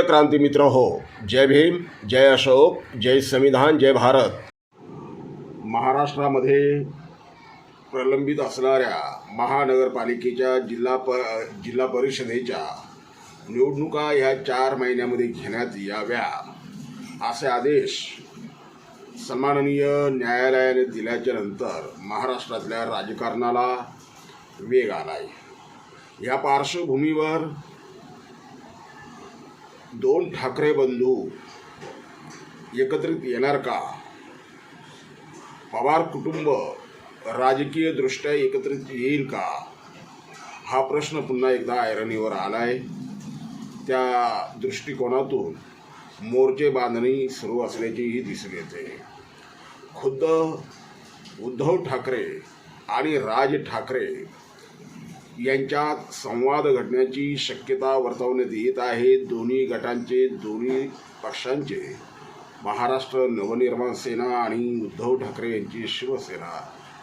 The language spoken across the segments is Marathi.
प्रिय क्रांती मित्र हो जय भीम जय अशोक जय संविधान जय भारत. महाराष्ट्रामध्ये प्रलंबित असणाऱ्या महानगरपालिकेच्या जिल्हा प जिल्हा परिषदेच्या निवडणुका ह्या चार महिन्यामध्ये घेण्यात याव्या असे आदेश सन्माननीय न्यायालयाने दिल्याच्या नंतर महाराष्ट्रातल्या राजकारणाला वेग आलाय. या पार्श्वभूमीवर दोन ठाकरे बंधू एकत्रित येणार का? पवार कुटुंब राजकीयदृष्ट्या एकत्रित येईल का? हा प्रश्न पुन्हा एकदा ऐरणीवर आलाय. त्या दृष्टिकोनातून मोर्चे बांधणी सुरू असल्याचीही दिसून येते. खुद्द उद्धव ठाकरे आणि राज ठाकरे यांच्यात संवाद घडण्याची शक्यता वर्तवण्यात येत आहे. दोन्ही गटांचे दोन्ही पक्षांचे महाराष्ट्र नवनिर्माण सेना आणि उद्धव ठाकरे यांची शिवसेना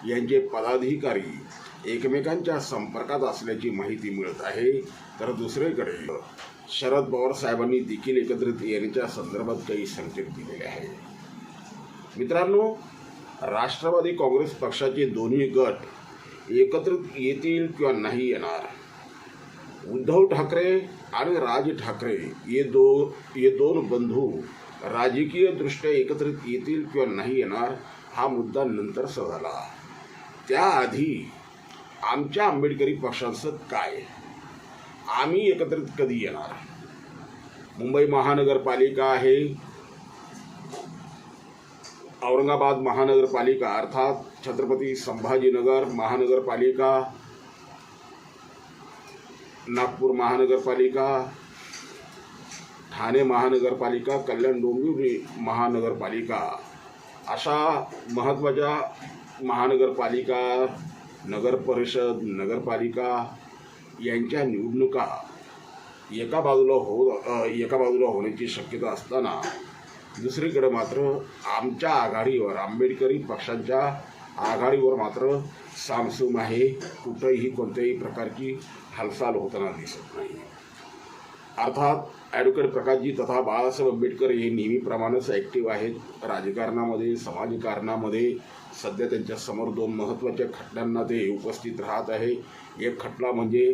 यांचे पदाधिकारी एकमेकांच्या संपर्कात असल्याची माहिती मिळत आहे. तर दुसरीकडे शरद पवार साहेबांनी देखील एकत्रित येण्याच्या संदर्भात काही संकेत दिलेले आहेत. मित्रांनो राष्ट्रवादी काँग्रेस पक्षाचे दोन्ही गट एकत्रित येतील किंवा नाही येणार. उद्धव ठाकरे आणि राज ठाकरे हे दो हे दोन बंधू राजकीयदृष्ट्या एकत्रित येतील किंवा नाही येणार हा मुद्दा नंतर झाला त्याआधी आमच्या आंबेडकरी पक्षाचं काय? आम्ही एकत्रित कधी येणार? मुंबई महानगरपालिका आहे औरंगाबाद महानगरपालिका अर्थात छत्रपती संभाजीनगर महानगरपालिका नागपूर महानगरपालिका ठाणे महानगरपालिका कल्याण डोंबिवली महानगरपालिका. अशा महत्त्वाच्या महानगरपालिका नगर परिषद नगरपालिका यांच्या निवडणुका एका बाजूला हो एका बाजूला होण्याची शक्यता असताना दुसरीकडे मात्र आमच्या आघाडीवर आंबेडकरी पक्षांच्या आघाडीवर मात्र सामसूम आहे. कुठंही कोणत्याही प्रकारची हालचाल होताना दिसत नाही. अर्थात ॲडव्होकेट प्रकाशजी तथा बाळासाहेब आंबेडकर हे नेहमीप्रमाणेच ॲक्टिव्ह आहेत. राजकारणामध्ये समाजकारणामध्ये सध्या त्यांच्यासमोर दोन महत्त्वाच्या खटल्यांना ते उपस्थित राहत आहे. एक खटला म्हणजे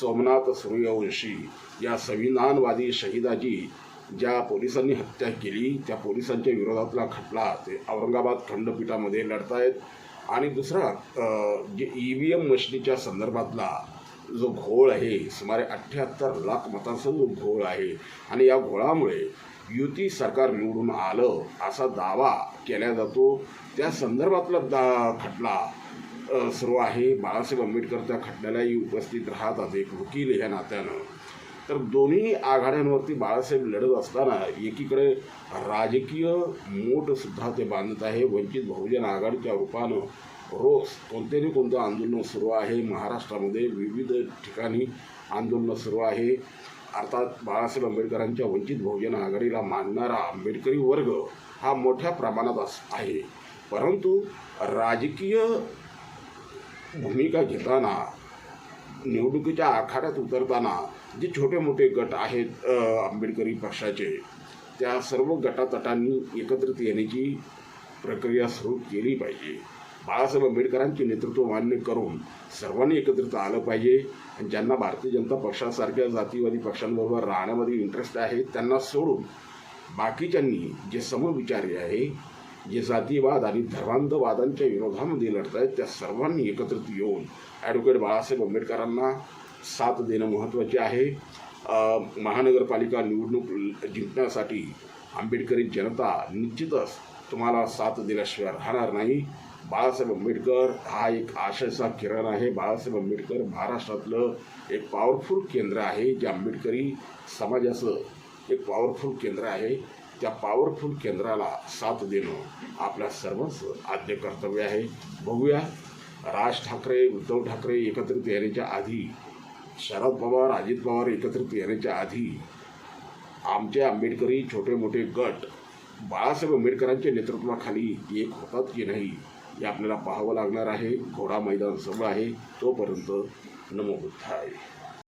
सोमनाथ सूर्यवंशी. या संविधानवादी शहीदाची ज्या पोलिसांनी हत्या केली त्या पोलिसांच्या विरोधातला खटला ते औरंगाबाद खंडपीठामध्ये लढतायत. आणि दुसरा जे ई व्ही एम मशिनीच्या संदर्भातला जो घोळ आहे सुमारे अठ्ठ्याहत्तर लाख मतांचा जो घोळ आहे आणि या घोळामुळे युती सरकार निवडून आलं असा दावा केला जातो. त्या संदर्भातला दा खटला सुरू आहे. बाळासाहेब आंबेडकर त्या खटल्यालाही उपस्थित राहतात एक वकील ह्या नात्यानं. तर दोन्ही आघाड्यांवरती बाळासाहेब लढत असताना एकीकडे राजकीय मोठसुद्धा ते बांधत आहे वंचित बहुजन आघाडीच्या रूपानं रोज कोणते ना कोणतं आंदोलन सुरू आहे महाराष्ट्रामध्ये विविध ठिकाणी आंदोलनं सुरू आहे. अर्थात बाळासाहेब आंबेडकरांच्या वंचित बहुजन आघाडीला मानणारा आंबेडकरी वर्ग हा मोठ्या प्रमाणात अस आहे. परंतु राजकीय भूमिका घेताना निवडणुकीच्या आखाड्यात उतरताना जे छोटे मोठे गट आहेत आंबेडकरी पक्षाचे त्या सर्व गटातटांनी एकत्रित येण्याची प्रक्रिया सुरू केली पाहिजे. बाळासाहेब आंबेडकरांचे नेतृत्व मान्य करून सर्वांनी एकत्रित आलं पाहिजे. आणि ज्यांना भारतीय जनता पक्षासारख्या जातीवादी पक्षांबरोबर राहण्यामध्ये इंटरेस्ट आहे त्यांना सोडून बाकीच्यांनी जे समविचारी आहे जे जातीवाद आणि धर्मांधवादांच्या विरोधामध्ये लढत आहेत त्या सर्वांनी एकत्रित येऊन ॲडव्होकेट बाळासाहेब आंबेडकरांना साथ देणं महत्त्वाचे आहे. महानगरपालिका निवडणूक जिंकण्यासाठी आंबेडकरी जनता निश्चितच तुम्हाला साथ दिल्याशिवाय राहणार नाही. बाळासाहेब आंबेडकर हा एक आशयाचा किरण आहे. बाळासाहेब आंबेडकर महाराष्ट्रातलं एक पॉवरफुल केंद्र आहे जे आंबेडकरी समाजाचं एक पॉवरफुल केंद्र आहे. त्या पॉवरफुल केंद्राला साथ देणं आपल्या सर्वच आद्य कर्तव्य आहे. बघूया राज ठाकरे उद्धव ठाकरे एकत्रित येण्याच्या आधी शरद पवार अजित पवार एकत्रित येण्याच्या आधी आमचे आंबेडकरी छोटे मोठे गट बाळासाहेब आंबेडकरांच्या नेतृत्वाखाली एक होतात की नाही हे आपल्याला पाहावं लागणार आहे. घोडा मैदान सगळं आहे. तोपर्यंत नमो आहे